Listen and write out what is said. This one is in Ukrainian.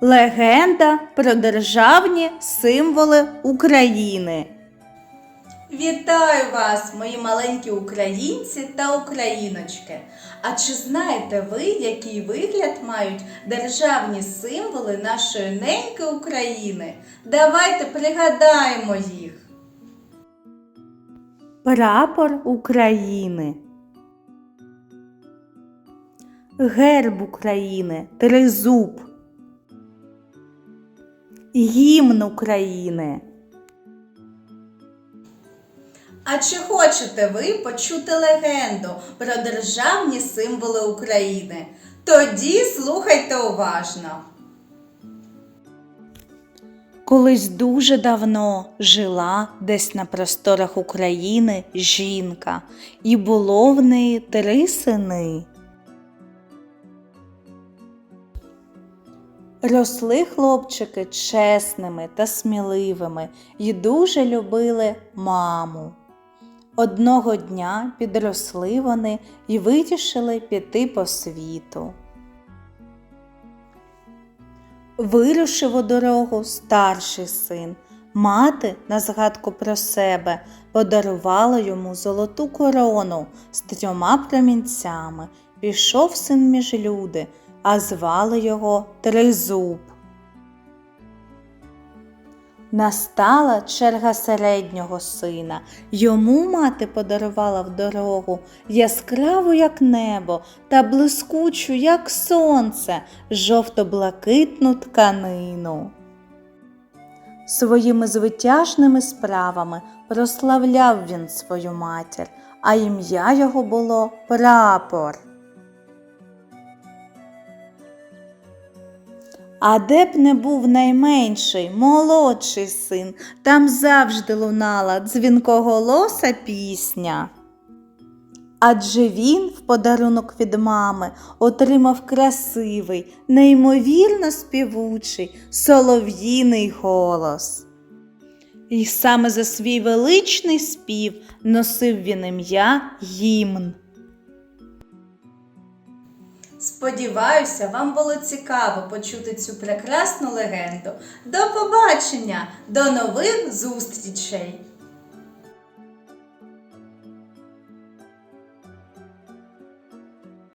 Легенда про державні символи України. Вітаю вас, мої маленькі українці та україночки. А чи знаєте ви, який вигляд мають державні символи нашої неньки України? Давайте пригадаємо їх. Прапор України. Герб України Тризуб. Гімн України. А чи хочете ви почути легенду про державні символи України? Тоді слухайте уважно. Колись дуже давно жила десь на просторах України жінка, і було в неї три сини. Росли хлопчики чесними та сміливими і дуже любили маму. Одного дня підросли вони і вирішили піти по світу. Вирушив у дорогу старший син. Мати, на згадку про себе, подарувала йому золоту корону з трьома промінцями. Пішов син між люди, а звали його Тризуб. Настала черга середнього сина. Йому мати подарувала в дорогу яскраву, як небо, та блискучу, як сонце, жовто-блакитну тканину. Своїми звитяжними справами прославляв він свою матір, а ім'я його було Прапор. А де б не був найменший, молодший син, там завжди лунала дзвінкоголоса пісня. Адже він в подарунок від мами отримав красивий, неймовірно співучий, солов'їний голос. І саме за свій величний спів носив він ім'я гімн. Сподіваюся, вам було цікаво почути цю прекрасну легенду. До побачення, до нових зустрічей!